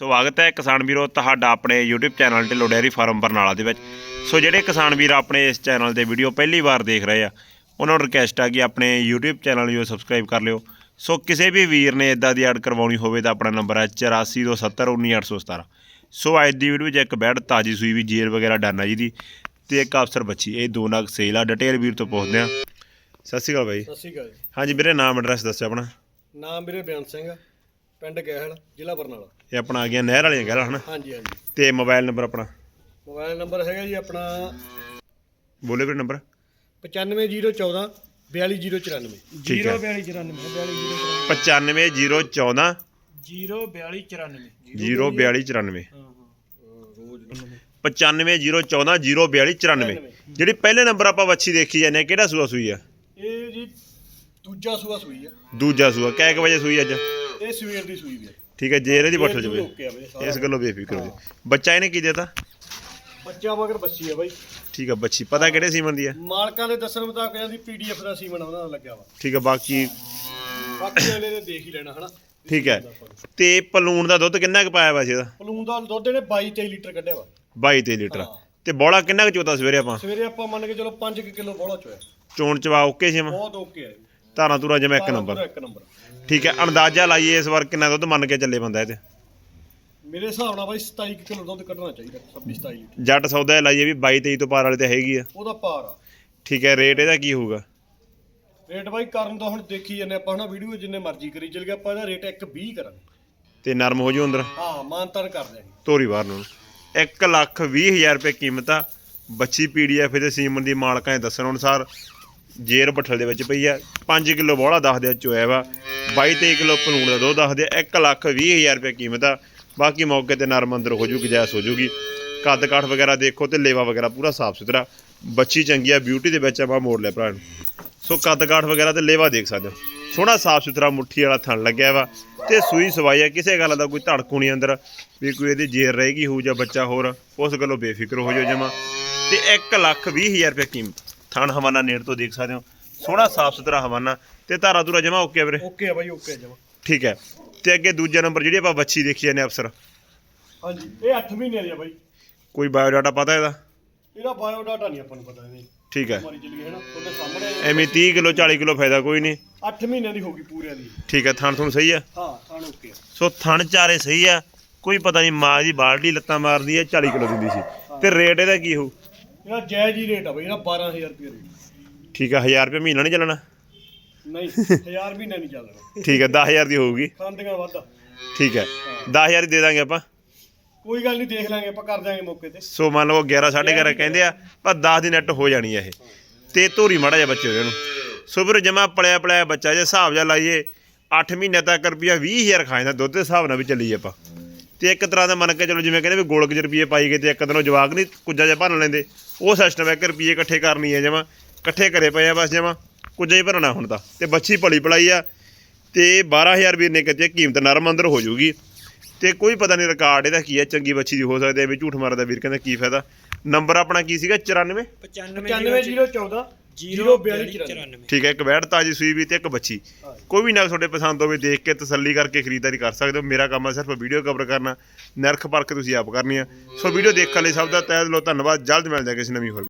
ਸਵਾਗਤ ਹੈ ਕਿਸਾਨ ਵੀਰੋ ਤੁਹਾਡਾ ਆਪਣੇ YouTube channel Dhillon dairy farm Barnala ਦੇ ਵਿੱਚ। ਸੋ ਜਿਹੜੇ ਕਿਸਾਨ ਵੀਰ ਆਪਣੇ ਇਸ ਚੈਨਲ ਤੇ ਵੀਡੀਓ ਪਹਿਲੀ ਵਾਰ ਦੇਖ ਰਹੇ ਆ ਉਹਨਾਂ ਨੂੰ ਰਿਕਵੈਸਟ ਆ ਕਿ ਆਪਣੇ YouTube ਚੈਨਲ ਨੂੰ ਸਬਸਕ੍ਰਾਈਬ ਕਰ ਲਿਓ। ਸੋ ਕਿਸੇ ਵੀ ਵੀਰ ਨੇ ਇਦਾਂ ਦੀ ਐਡ ਕਰਵਾਉਣੀ ਹੋਵੇ ਤਾਂ ਆਪਣਾ ਨੰਬਰ ਹੈ 8427191817 ਸੋ ਅੱਜ ਦੀ ਵੀਡੀਓ ਵਿੱਚ ਇੱਕ ਬੈਡ ਤਾਜੀ ਸੂਈ ਵੀ ਜੇਰ ਵਗੈਰਾ ਡਾਨਾ ਜੀ ਦੀ ਤੇ ਇੱਕ ਅਫਸਰ ਬੱਚੀ ਇਹ ਦੋ ਨਗ ਸੇਲ ਆ ਡਿਟੇਲ ਵੀਰ ਤੋਂ ਪੁੱਛਦੇ ਆ ਸਤਿ ਸ਼੍ਰੀ ਅਕਾਲ ਬਾਈ। ਸਤਿ ਸ਼੍ਰੀ ਅਕਾਲ ਜੀ। ਹਾਂਜੀ ਵੀਰੇ ਨਾਮ ਐਡਰੈਸ ਦੱਸਿਓ ਆਪਣਾ। ਨਾਮ ਮੇਰੇ ਬਿਆਨ ਸਿੰਘ। ਆ, ਪਿੰਡ ਗਹਿਲ ਜ਼ਿਲ੍ਹਾ ਬਰਨਾਲਾ। ਇਹ ਆਪਣਾ ਆ ਗਿਆ ਨਹਿਰ ਵਾਲੀਆਂ ਗੱਲ ਹਨਾ? ਹਾਂਜੀ ਹਾਂਜੀ। ਤੇ ਮੋਬਾਈਲ ਨੰਬਰ ਆਪਣਾ? ਮੋਬਾਈਲ ਨੰਬਰ ਹੈਗਾ ਜੀ ਆਪਣਾ ਬੋਲੇ ਵੀਰੇ ਨੰਬਰ। 95014 42094 ਠੀਕ ਹੈ। 4294 95014 04294 04294 95014 04294 ਜਿਹੜੀ ਪਹਿਲੇ ਨੰਬਰ ਆਪਾਂ ਵੱਛੀ ਦੇਖੀ ਜਾਂਦੇ ਆ ਕਿਹੜਾ ਸੂਆ ਸੂਈ ਆ? ਇਹ ਜੀ ਦੂਜਾ ਸੂਆ ਸੂਈ ਆ। ਦੂਜਾ ਸੂਆ ਕਿਹ ਕੁ ਵਜੇ ਸੂਈ ਅੱਜ? ਇਹ ਸਵੇਰ ਦੀ ਸੂਈ ਵੀ ਆ। ਠੀਕ ਹੈ ਜੇਰ ਇਹਦੀ ਓਕੇ ਆ ਬਈ ਸਾਰਾ। ਇਸ ਗੱਲੋਂ ਬੇਫਿਕਰ ਹੋ ਜੀ ਬੱਚਾ ਇਹਨੇ ਕੀ ਦੇਤਾ? ਬੱਚਾ ਮਗਰ ਬੱਸੀ ਆ ਬਾਈ। ਠੀਕ ਹੈ ਬੱਚੀ ਪਤਾ ਕਿਹੜੇ ਸੀਮਨ ਦੀ ਆ? ਮਾਲਕਾਂ ਦੇ ਦੱਸਣ ਮੁਤਾਬਕ ਇਹਦੀ ਪੀਡੀਐਫ ਦਾ ਸੀਮਨ ਉਹਨਾਂ ਦਾ ਲੱਗਿਆ ਵਾ। ਠੀਕ ਹੈ ਬਾਕੀ ਬਾਕੀ ਅਗਲੇ ਨੇ ਦੇਖ ਹੀ ਲੈਣਾ ਹਨਾ? ਠੀਕ ਹੈ। ਤੇ ਪਲੂਣ ਦਾ ਦੁੱਧ ਕਿੰਨਾ ਕੁ ਪਾਇਆ ਵਾ ਸੀ ਇਹਦਾ? ਪਲੂਨ ਦਾ ਦੁੱਧ ਇਹਨੇ 22 23 ਲੀਟਰ ਕੱਢਿਆ ਵਾ। 22 ਤੇ ਲੀਟਰ ਹਾਂ। ਤੇ ਬੋਲਾ ਕਿੰਨਾ ਕੁ ਚੋਤਾ ਸਵੇਰੇ ਆਪਾਂ? ਸਵੇਰੇ ਆਪਾਂ ਮੰਨ ਕੇ ਚਲੋ 5 ਕਿਲੋ ਬੋਲਾ ਚੋਇਆ। ਚੋਣ ਚਵਾ ਓਕੇ ਸੀ ਬਹੁਤ ਓਕੇ ਆ ਜੀ। ਧਾਰਾਂ ਧੂਰਾ ਜਿਵੇਂ ਇੱਕ ਪੂਰਾ ਨੰਬਰ। ਇੱਕ ਨੰਬਰ। ਠੀਕ ਹੈ ਅੰਦਾਜ਼ਾ ਲਾਈਏ ਇਸ ਵਾਰ ਕਿੰਨਾ ਦੁੱਧ ਮੰਨ ਕੇ ਚੱਲੇ ਬੰਦਾ ਇਹ ਤੇ। ਮੇਰੇ ਹਿਸਾਬ ਨਾਲ ਬਾਈ 27 ਕੁ ਕਿਲੋ ਦੁੱਧ ਕੱਢਣਾ ਚਾਹੀਦਾ 26 27 ਲੀਟਰ ਜੱਟ ਸੌਦਾ ਇਹ ਲਾਈਏ ਵੀ 22 23 ਤੋਂ ਪਾਰ ਵਾਲੇ ਤੇ ਹੈਗੀ ਆ। ਉਹਦਾ ਆ। ਠੀਕ ਹੈ ਰੇਟ ਇਹਦਾ ਕੀ ਹੋਊਗਾ? ਰੇਟ ਬਾਈ ਕਰਨ ਦਾ ਹੁਣ ਦੇਖੀ ਜੰਨੇ ਆਪਾਂ ਹਨਾ ਵੀਡੀਓ ਜਿੰਨੇ ਮਰਜ਼ੀ ਕਰੀ ਚੱਲ ਗਿਆ ਆਪਾਂ ਇਹਦਾ ਰੇਟ 1.20 ਕਰਾਂਗੇ। ਤੇ ਨਰਮ ਹੋ ਜੂ ਅੰਦਰ? ਹਾਂ ਮਾਨਤਨ ਕਰ ਦਿਆਂਗੇ। ਤੋਰੀ ਬਾਹਰ ਨੂੰ। 1 ਲੱਖ 20 ਹਜ਼ਾਰ ਰੁਪਏ ਕੀਮਤ ਆ। ਬੱਚੀ ਪੀਡੀਐਫ ਦੇ ਸੀਮਨ ਦੀ ਮਾਲਕਾਂ ਦੇ ਦੱਸਣ ਅਨੁਸਾਰ ਜੇਰ ਬੱਠਲ ਦੇ ਵਿੱਚ ਪਈ ਆ। 5 ਕਿਲੋ ਬੋਲਾ ਦੱਸਦੇ ਆ ਚੋਇਆ ਵਾ। 22 23 ਕਿਲੋ ਪਨੂੜ ਦਾ ਦੁੱਧ ਦੱਸਦੇ ਆ 1 ਲੱਖ 20 ਹਜ਼ਾਰ ਰੁਪਏ ਕੀਮਤ ਆ। ਬਾਕੀ ਮੌਕੇ ਤੇ ਨਰਮ ਅੰਦਰ ਹੋ ਜੂਗੀ ਗੁਜਾਇਸ਼ ਹੋ ਜੂਗੀ। ਕੱਦ ਕਾਠ ਵਗੈਰਾ ਦੇਖੋ ਤੇ ਲੇਵਾ ਵਗੈਰਾ ਪੂਰਾ ਸਾਫ਼ ਸੁਥਰਾ। ਬੱਚੀ ਚੰਗੀ ਆ ਬਿਊਟੀ ਦੇ ਵਿੱਚ ਆਪਾਂ ਮੋੜ ਲਿਆ ਭਰਾ ਨੂੰ ਸੋ ਕੱਦ ਕਾਠ ਵਗੈਰਾ ਤੇ ਲੇਵਾ ਦੇਖ ਸਕਦੇ ਹੋ। ਸੋਹਣਾ ਸਾਫ਼ ਸੁਥਰਾ ਮੁੱਠੀ ਵਾਲਾ ਥਣ ਲੱਗਿਆ ਵਾ ਤੇ ਸੂਈ ਸਵਾਈ ਆ, ਕਿਸੇ ਗੱਲ ਦਾ ਕੋਈ ਧੜਕੂ ਨਹੀਂ ਅੰਦਰ, ਵੀ ਕੋਈ ਇਹਦੀ ਜੇਰ ਰਹੇਗੀ ਹੋਊ ਜਾਂ ਬੱਚਾ ਹੋਰ, ਉਸ ਗੱਲੋਂ ਬੇਫਿਕਰ ਹੋ ਜਾਓ ਜਮਾ। ਤੇ 1 ਲੱਖ 20 ਹਜ਼ਾਰ ਰੁਪਏ ਕੀਮਤ। ਥਣ ਹਵਾਨਾ ਨੇੜ ਤੋਂ ਦੇਖ ਸਕਦੇ ਹੋ। ਸੋਹਣਾ ਸਾਫ਼ ਸੁਥਰਾ ਹਵਾਨਾ ਤੇ ਧਾਰਾ ਧੂਰਾ ਜਮਾ ਓਕੇ ਆ ਵੀਰੇ? ਓਕੇ ਆ ਬਾਈ ਓਕੇ ਜਮਾ। ਠੀਕ ਹੈ। ਤੇ ਅੱਗੇ ਦੂਜਾ ਨੰਬਰ ਜਿਹੜੀ ਆਪਾਂ ਬੱਚੀ ਦੇਖੀ ਜਾਂਦੇ ਅਫਸਰ ਹਾਂਜੀ ਇਹ 8 ਮਹੀਨਿਆਂ ਦੀ ਆ ਬਾਈ। ਕੋਈ ਬਾਇਓਡਾਟਾ ਪਤਾ ਇਹਦਾ? ਇਹਦਾ ਬਾਇਓ ਡਾਟਾ ਨਹੀਂ ਆਪਾਂ ਨੂੰ ਪਤਾ ਇਹਦੇ। ਠੀਕ ਹੈ। ਮਾਰੀ ਚੱਲੀ ਹੈ ਨਾ? ਤੁਹਾਡੇ ਸਾਹਮਣੇ ਐਵੇਂ 30 ਕਿਲੋ 40 ਕਿਲੋ ਫਾਇਦਾ ਕੋਈ ਨਹੀਂ। 8 ਮਹੀਨਿਆਂ ਦੀ ਹੋ ਗਈ ਪੂਰਿਆਂ ਦੀ। ਠੀਕ ਹੈ ਥਣ ਥਣ ਸਹੀ ਆ? ਹਾਂ ਖਾਣ ਓਕੇ ਆ। ਸੋ ਥਣ ਚਾਰੇ ਸਹੀ ਆ। ਕੋਈ ਪਤਾ ਨਹੀਂ ਮਾਂ ਦੀ ਬਾਲਟੀ ਲੱਤਾਂ ਮਾਰਦੀ ਹੈ 40 ਕਿਲੋ ਦਿੰਦੀ ਸੀ। ਤੇ ਰੇਟ ਇਹਦਾ ਕੀ ਹੋਊ? ਇਹਦਾ ਜਾਇਜ਼ ਹੀ ਰੇਟ ਆ ਬਾਈ ਇਹਦਾ 12000 ਰੁਪਏ ਰੇਟ ਠੀਕ ਆ 1000 ਰੁਪਏ ਮਹੀਨਾ ਨਹੀਂ ਚੱਲਣਾ? ਨਹੀਂ 1000 ਮਹੀਨਾ ਨਹੀਂ ਚੱਲਣਾ। ਠੀਕ ਹੈ 10000 ਦੀ ਹੋਊਗੀ। ਖਾਂਦੀਆਂ ਵੱਧ। ਆ। ਠੀਕ ਹੈ 10000 ਹੀ ਦੇ ਦਾਂਗੇ ਆਪਾਂ। ਕੋਈ ਗੱਲ ਨਹੀਂ ਦੇਖ ਲਾਂਗੇ ਆਪਾਂ ਕਰ ਦਿਆਂਗੇ ਮੌਕੇ ਤੇ। ਸੋ ਮੰਨ ਲਓ 11 11.5 ਕਹਿੰਦੇ ਆ ਪਰ 10 ਦੀ ਨੈਟ ਹੋ ਜਾਣੀ ਆ ਇਹ। ਤੇ ਧੂਰੀ ਮਾੜਾ ਜਿਹਾ ਬੱਚੇ ਉਹਦੇ ਨੂੰ। ਸੋ ਫਿਰ ਜਮਾ ਪਲਿਆ ਪਲਿਆ ਬੱਚਾ ਜੇ ਹਿਸਾਬ ਜਾ ਲਾਈਏ 8 ਮਹੀਨੇ ਤੱਕ ਰੁਪਿਆ 20000 ਖਾਇਦਾ ਦੁੱਧ ਦੇ ਹਿਸਾਬ ਨਾਲ ਵੀ ਚੱਲੀਏ ਆਪਾਂ। ਤੇ ਇੱਕ ਤਰ੍ਹਾਂ ਦਾ ਮੰਨ ਕੇ ਚਲੋ ਜਿਵੇਂ ਕਹਿੰਦੇ ਵੀ ਗੋਲਕ ਚ ਰੁਪਏ ਪਾਈ ਗਏ ਤੇ ਇੱਕ ਦਿਨ ਉਹ ਜਵਾਕ ਨਹੀਂ ਕੁੱਜਾ ਜਿਹਾ ਭਰਨ ਲੈਂਦੇ। ਉਹ ਸਿਸਟਮ ਹੈ ਕਿ ਰੁਪਏ ਇਕੱਠੇ ਕਰਨੀ ਹੈ ਜਮਾ, ਇਕੱਠੇ ਕਰੇ ਪਏ ਆ ਬਸ ਜਮਾ, ਕੁੱਜਾ ਹੀ ਭਰਨਾ ਹੁਣ ਤਾਂ। ਤੇ ਬੱਚੀ ਭਲੀ ਪਲਾਈ ਆ, ਤੇ 12000 ਵੀਰ ਨੇ ਕਿਤੇ ਕੀਮਤ ਨਰਮ ਅੰਦਰ ਹੋ ਜਾਊਗੀ। ਤੇ ਕੋਈ ਪਤਾ ਨਹੀਂ ਰਿਕਾਰਡ ਇਹਦਾ ਕੀ ਹੈ, ਚੰਗੀ ਬੱਚੀ ਦੀ ਹੋ ਸਕਦੀ ਹੈ ਵੀ ਝੂਠ ਮਾਰਦਾ ਵੀਰ ਕਹਿੰਦਾ ਕੀ ਫਾਇਦਾ। ਨੰਬਰ ਆਪਣਾ ਕੀ ਸੀਗਾ? 94 95014 04294 ਠੀਕ ਹੈ ਇੱਕ ਵੈੜ ਤਾਜੀ ਸੂਈ ਵੀ ਤੇ ਇੱਕ ਬੱਚੀ। ਕੋਈ ਵੀ ਨਾ ਤੁਹਾਡੇ ਪਸੰਦ ਹੋਵੇ ਦੇਖ ਕੇ ਤਸੱਲੀ ਕਰਕੇ ਖਰੀਦਦਾਰੀ ਕਰ ਸਕਦੇ ਹੋ। ਮੇਰਾ ਕੰਮ ਹੈ ਸਿਰਫ ਵੀਡੀਓ ਕਵਰ ਕਰਨਾ। ਨਿਰਖ ਪਰਖ ਤੁਸੀਂ ਆਪ ਕਰਨੀ ਆ ਸੋ ਵੀਡੀਓ ਦੇਖਣ ਲਈ ਸਭ ਦਾ ਤਹਿ ਦਿਲੋਂ ਧੰਨਵਾਦ। ਜਲਦ ਮਿਲਦੇ ਹਾਂ ਕਿਸੇ ਨਵੀਂ ਹੋਰ